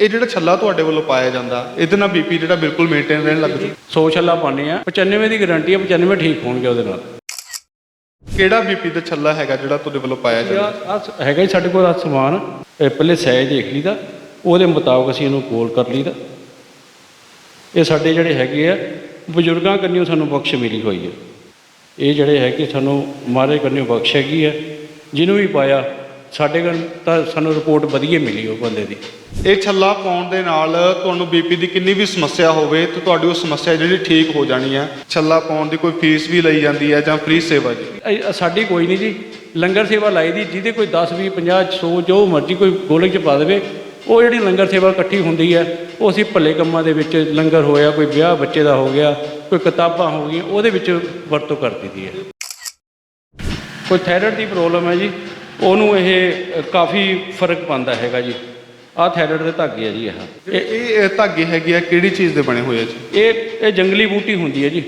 ਇਹ ਜਿਹੜਾ ਛੱਲਾ ਤੁਹਾਡੇ ਵੱਲੋਂ ਪਾਇਆ ਜਾਂਦਾ ਇਹਦੇ ਨਾਲ ਬੀਪੀ ਜਿਹੜਾ ਬਿਲਕੁਲ ਮੇਨਟੇਨ ਰਹਿਣ ਲੱਗ ਜੂ ਸੌ ਛੱਲਾ ਪਾਉਂਦੇ ਆ 95 ਦੀ ਗਾਰੰਟੀ ਆ 95 ਠੀਕ ਹੋਣਗੇ ਉਹਦੇ ਨਾਲ। ਕਿਹੜਾ ਬੀਪੀ ਦਾ ਛੱਲਾ ਹੈਗਾ ਜਿਹੜਾ ਤੁਹਾਡੇ ਵੱਲੋਂ ਪਾਇਆ ਜਾਂਦਾ? ਆ ਹੈਗਾ ਹੀ ਸਾਡੇ ਕੋਲ ਆ ਸਮਾਨ। ਇਹ ਪਹਿਲੇ ਸਾਈਜ਼ ਦੇਖ ਲਈਦਾ। ਉਹਦੇ ਮੁਤਾਬਕ ਅਸੀਂ ਇਹਨੂੰ ਕੋਲ ਕਰ ਲਈਦਾ। ਇਹ ਸਾਡੇ ਜਿਹੜੇ ਹੈਗੇ ਆ ਬਜ਼ੁਰਗਾਂ ਕੰਨਿਓ ਸਾਨੂੰ ਬਖਸ਼ ਮਿਲੀ ਹੋਈ ਹੈ। ਇਹ ਜਿਹੜੇ ਹੈਗੇ ਸਾਨੂੰ ਮਹਾਰਾਜ ਕੰਨਿਓ ਬਖਸ਼ ਹੈਗੀ ਹੈ। ਜਿਹਨੂੰ ਵੀ ਪਾਇਆ ਸਾਡੇ ਕੋਲ ਤਾਂ ਸਾਨੂੰ ਰਿਪੋਰਟ ਵਧੀਆ ਮਿਲੀ ਉਹ ਬੰਦੇ ਦੀ। ਇਹ ਛੱਲਾ ਪਾਉਣ ਦੇ ਨਾਲ ਤੁਹਾਨੂੰ ਬੀਪੀ ਦੀ ਕਿੰਨੀ ਵੀ ਸਮੱਸਿਆ ਹੋਵੇ ਤੇ ਤੁਹਾਡੀ ਉਹ ਸਮੱਸਿਆ ਜਿਹੜੀ ਠੀਕ ਹੋ ਜਾਣੀ ਹੈ। ਛੱਲਾ ਪਾਉਣ ਦੀ ਕੋਈ ਫੀਸ ਵੀ ਲਈ ਜਾਂਦੀ ਹੈ ਜਾਂ ਫ੍ਰੀ ਸੇਵਾ ਜੀ ਸਾਡੀ ਕੋਈ ਨਹੀਂ ਜੀ। ਲੰਗਰ ਸੇਵਾ ਲਾਈ ਦੀ ਜਿਹਦੇ ਕੋਈ 10 20 50 100 ਜੋ ਮਰਜ਼ੀ ਕੋਈ ਗੋਲਕ ਚ ਪਾ ਦੇਵੇ ਉਹ ਜਿਹੜੀ ਲੰਗਰ ਸੇਵਾ ਇਕੱਠੀ ਹੁੰਦੀ ਹੈ ਉਹ ਅਸੀਂ ਭੱਲੇ ਕੰਮਾਂ ਦੇ ਵਿੱਚ ਲੰਗਰ ਹੋਇਆ ਕੋਈ ਵਿਆਹ ਬੱਚੇ ਦਾ ਹੋ ਗਿਆ ਕੋਈ ਕਿਤਾਬਾਂ ਹੋ ਗਈਆਂ ਉਹਦੇ ਵਿੱਚ ਵਰਤੋਂ ਕਰ ਦਿੱਤੀ ਹੈ। ਕੋਈ ਥਾਇਰਾਇਡ ਦੀ ਪ੍ਰੋਬਲਮ ਹੈ ਜੀ। ਉਹਨੂੰ ਇਹ ਕਾਫੀ ਫ਼ਰਕ ਪਾਉਂਦਾ ਹੈਗਾ ਜੀ। ਆਹ ਥਾਇਰਾਇਡ ਦੇ ਧਾਗੇ ਆ ਜੀ ਇਹ। ਇਹ ਧਾਗੇ ਹੈਗੇ ਆ ਕਿਹੜੀ ਚੀਜ਼ ਦੇ ਬਣੇ ਹੋਏ ਆ ਜੀ? ਇਹ ਇਹ ਜੰਗਲੀ ਬੂਟੀ ਹੁੰਦੀ ਹੈ ਜੀ।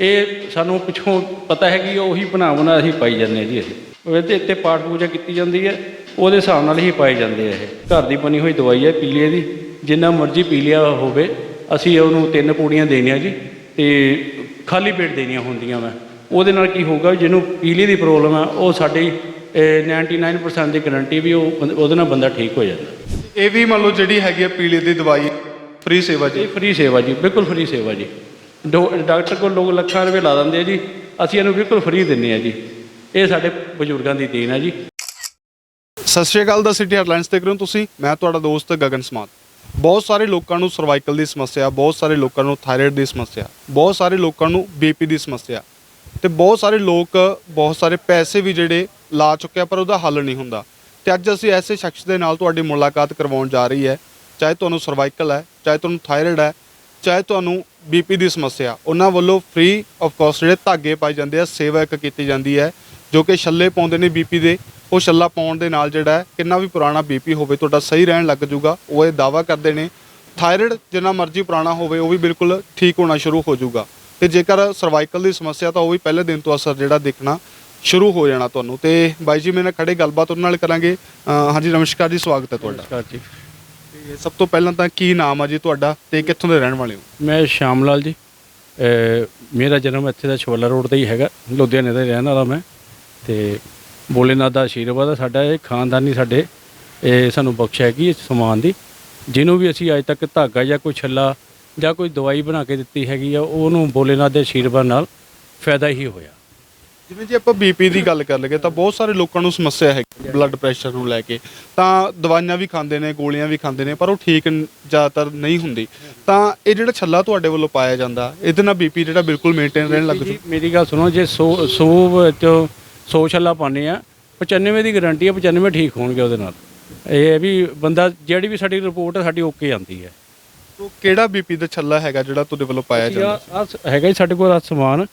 ਇਹ ਸਾਨੂੰ ਪਿੱਛੋਂ ਪਤਾ ਹੈ ਕਿ ਉਹੀ ਬਣਾ ਬਣਾ ਅਸੀਂ ਪਾਈ ਜਾਂਦੇ ਜੀ ਇਹ। ਇਹਦੇ ਉੱਤੇ ਪਾਠ ਪੂਜਾ ਕੀਤੀ ਜਾਂਦੀ ਹੈ। ਉਹਦੇ ਹਿਸਾਬ ਨਾਲ ਹੀ ਪਾਏ ਜਾਂਦੇ ਆ ਇਹ। ਘਰ ਦੀ ਬਣੀ ਹੋਈ ਦਵਾਈ ਹੈ ਪੀਲੀਏ ਦੀ। ਜਿੰਨਾ ਮਰਜ਼ੀ ਪੀ ਲਿਆ ਹੋਵੇ ਅਸੀਂ ਉਹਨੂੰ ਤਿੰਨ ਪੂੜੀਆਂ ਦੇਣੀਆਂ ਜੀ ਤੇ ਖਾਲੀ ਪੇਟ ਦੇਣੀਆਂ ਹੁੰਦੀਆਂ ਵਾ। ਉਹਦੇ ਨਾਲ ਕੀ ਹੋਊਗਾ ਜਿਹਨੂੰ ਪੀਲੀਏ ਦੀ ਪ੍ਰੋਬਲਮ ਹੈ ਉਹ ਸਾਡੀ 99% ਦੀ ਗਾਰੰਟੀ ਵੀ ਉਹ ਬੰਦ- ਉਹਦੇ ਨਾਲ ਬੰਦਾ ਠੀਕ ਹੋ ਜਾਂਦਾ। ਇਹ ਵੀ ਮੰਨ ਲਓ ਜਿਹੜੀ ਹੈਗੀ ਆ ਪੀਲੇ ਦੀ ਦਵਾਈ ਫ੍ਰੀ ਸੇਵਾ ਜੀ। ਇਹ ਫ੍ਰੀ ਸੇਵਾ ਜੀ ਬਿਲਕੁਲ ਫ੍ਰੀ ਸੇਵਾ ਜੀ। ਡੋ- ਡਾਕਟਰ ਕੋਲ ਲੋਕ ਲੱਖਾਂ ਰੁਪਏ ਲਾ ਦਿੰਦੇ ਆ ਜੀ ਅਸੀਂ ਇਹਨੂੰ ਬਿਲਕੁਲ ਫ੍ਰੀ ਦਿੰਨੇ ਆ ਜੀ। ਇਹ ਸਾਡੇ ਬਜ਼ੁਰਗਾਂ ਦੀ ਦੇਣ ਹੈ ਜੀ। ਸਤਿ ਸ਼੍ਰੀ ਅਕਾਲ ਦਾ ਸਿਟੀ ਹੈਡਲਾਈਨਸ ਦੇਖ ਰਹੇ ਹੋ ਤੁਸੀਂ ਮੈਂ ਤੁਹਾਡਾ ਦੋਸਤ ਗਗਨ ਸਮਾਤ ਬਹੁਤ ਸਾਰੇ ਲੋਕਾਂ ਨੂੰ ਸਰਵਾਈਕਲ ਦੀ ਸਮੱਸਿਆ ਬਹੁਤ ਸਾਰੇ ਲੋਕਾਂ ਨੂੰ ਥਾਇਰਾਇਡ ਦੀ ਸਮੱਸਿਆ ਬਹੁਤ ਸਾਰੇ ਲੋਕਾਂ ਨੂੰ ਬੀਪੀ ਦੀ ਸਮੱਸਿਆ ਤੇ ਬਹੁਤ ਸਾਰੇ ਲੋਕ ਬਹੁਤ ਸਾਰੇ ਪੈਸੇ ਵੀ ਜਿਹੜੇ ਲਾ ਚੁੱਕਿਆ, ਪਰ ਉਹਦਾ ਹੱਲ ਨਹੀਂ ਹੁੰਦਾ। ਤੇ ਅੱਜ ਅਸੀਂ ਐਸੇ ਸ਼ਖਸ ਦੇ ਨਾਲ ਤੁਹਾਡੀ ਮੁਲਾਕਾਤ ਕਰਵਾਉਣ ਜਾ ਰਹੀ ਹੈ। ਚਾਹੇ ਤੁਹਾਨੂੰ ਸਰਵਾਈਕਲ ਹੈ, ਚਾਹੇ ਤੁਹਾਨੂੰ ਥਾਇਰਾਇਡ ਹੈ, ਚਾਹੇ ਤੁਹਾਨੂੰ ਬੀਪੀ ਦੀ ਸਮੱਸਿਆ, ਉਹਨਾਂ ਵੱਲੋਂ ਫ੍ਰੀ ਆਫ ਕਾਸਟ ਜਿਹੜੇ ਧਾਗੇ ਪਾਏ ਜਾਂਦੇ ਆ, ਸੇਵਾ ਇੱਕ ਕੀਤੀ ਜਾਂਦੀ ਹੈ, ਜੋ ਕਿ ਛੱਲੇ ਪਾਉਂਦੇ ਨੇ ਬੀਪੀ ਦੇ। ਉਹ ਛੱਲਾ ਪਾਉਣ ਦੇ ਨਾਲ ਜਿਹੜਾ ਹੈ, ਕਿੰਨਾ ਵੀ ਪੁਰਾਣਾ ਬੀਪੀ ਹੋਵੇ, ਤੁਹਾਡਾ ਸਹੀ ਰਹਿਣ ਲੱਗ ਜਾਊਗਾ, ਉਹ ਇਹ ਦਾਵਾ ਕਰਦੇ ਨੇ। ਥਾਇਰਾਇਡ ਜਿੰਨਾ ਮਰਜ਼ੀ ਪੁਰਾਣਾ ਹੋਵੇ, ਉਹ ਵੀ ਬਿਲਕੁਲ ਠੀਕ ਹੋਣਾ ਸ਼ੁਰੂ ਹੋ ਜਾਊਗਾ। ਤੇ ਜੇਕਰ ਸਰਵਾਈਕਲ ਦੀ ਸਮੱਸਿਆ, ਤਾਂ ਉਹ ਵੀ ਪਹਿਲੇ ਦਿਨ ਤੋਂ ਅਸਰ ਜਿਹੜਾ ਦੇਖਣਾ ਸ਼ੁਰੂ ਹੋ ਜਾਣਾ ਤੁਹਾਨੂੰ ਤੇ ਬਾਈ ਜੀ ਮੇਰੇ ਨਾਲ ਖੜੇ ਗੱਲਬਾਤ ਉਹਨਾਂ ਨਾਲ ਕਰਾਂਗੇ। ਹਾਂਜੀ ਨਮਸਕਾਰ ਜੀ ਸਵਾਗਤ ਹੈ ਤੁਹਾਡਾ। ਨਮਸਕਾਰ ਜੀ। ਤੇ ਸਭ ਤੋਂ ਪਹਿਲਾਂ ਤਾਂ ਕੀ ਨਾਮ ਆ ਜੀ ਤੁਹਾਡਾ ਤੇ ਕਿੱਥੋਂ ਦੇ ਰਹਿਣ ਵਾਲੇ ਹੋ? ਮੈਂ ਸ਼ਾਮ ਲਾਲ ਜੀ। ਅਹ ਮੇਰਾ ਜਨਮ ਇੱਥੇ ਦਾ ਛੋਲਾ ਰੋਡ ਤੇ ਹੀ ਹੈਗਾ ਲੁਧਿਆਣੇ ਦਾ ਹੀ ਰਹਿਣ ਵਾਲਾ ਮੈਂ। ਤੇ ਬੋਲੇਨਾਥ ਦਾ ਆਸ਼ੀਰਵਾਦ ਹੈ ਸਾਡਾ ਇਹ ਖਾਨਦਾਨੀ ਸਾਡੇ ਇਹ ਸਾਨੂੰ ਬਖਸ਼ ਹੈਗੀ ਇਸ ਸਮਾਨ ਦੀ। ਜਿਹਨੂੰ ਵੀ ਅਸੀਂ ਅੱਜ ਤੱਕ ਧਾਗਾ ਜਾਂ ਕੋਈ ਛੱਲਾ ਜਾਂ ਕੋਈ ਦਵਾਈ ਬਣਾ ਕੇ ਦਿੱਤੀ ਹੈਗੀ ਆ ਉਹਨੂੰ ਬੋਲੇਨਾਥ ਦੇ ਆਸ਼ੀਰਵਾਦ ਨਾਲ ਫਾਇਦਾ ਹੀ ਹੋਇਆ। ਜਿਵੇਂ ਜੇ ਆਪਾਂ ਬੀਪੀ ਦੀ ਗੱਲ ਕਰ ਲਈਏ ਤਾਂ ਬਹੁਤ ਸਾਰੇ ਲੋਕਾਂ ਨੂੰ ਸਮੱਸਿਆ ਹੈ ਬਲੱਡ ਪ੍ਰੈਸ਼ਰ ਨੂੰ ਲੈ ਕੇ। ਤਾਂ ਦਵਾਈਆਂ ਵੀ ਖਾਂਦੇ ਨੇ ਗੋਲੀਆਂ ਵੀ ਖਾਂਦੇ ਨੇ ਪਰ ਉਹ ਠੀਕ ਨ- ਜ਼ਿਆਦਾਤਰ ਨਹੀਂ ਹੁੰਦੀ। ਤਾਂ ਇਹ ਜਿਹੜਾ ਛੱਲਾ ਤੁਹਾਡੇ ਵੱਲੋਂ ਪਾਇਆ ਜਾਂਦਾ ਇਹਦੇ ਨਾਲ ਬੀਪੀ ਜਿਹੜਾ ਬਿਲਕੁਲ ਮੇਨਟੇਨ ਰਹਿਣ ਲੱਗ ਜੂ। ਜੀ, ਮੇਰੀ ਗੱਲ ਸੁਣੋ ਜੇ 100 100 ਵਿੱਚੋਂ 100 ਛੱਲਾ ਪਾਉਂਦੇ ਆ 95 ਦੀ ਗਾਰੰਟੀ ਆ 95 ਠੀਕ ਹੋਣਗੇ ਉਹਦੇ ਨਾਲ। ਇਹ ਹੈ ਵੀ ਬੰਦਾ ਜਿਹੜੀ ਵੀ ਸਾਡੀ ਰਿਪੋਰਟ ਹੈ ਸਾਡੀ ਓਕੇ ਆਂਦੀ ਹੈ। ਤੋ ਕਿਹੜਾ ਬੀਪੀ ਦਾ ਛੱਲਾ ਹੈਗਾ ਜਿਹੜਾ ਤੁਹਾਡੇ ਵੱਲੋਂ ਪਾਇਆ ਜਾਂਦਾ? ਆ ਹੈਗਾ ਹੀ ਸਾਡੇ ਕੋਲ ਆ ਸਮਾਨ।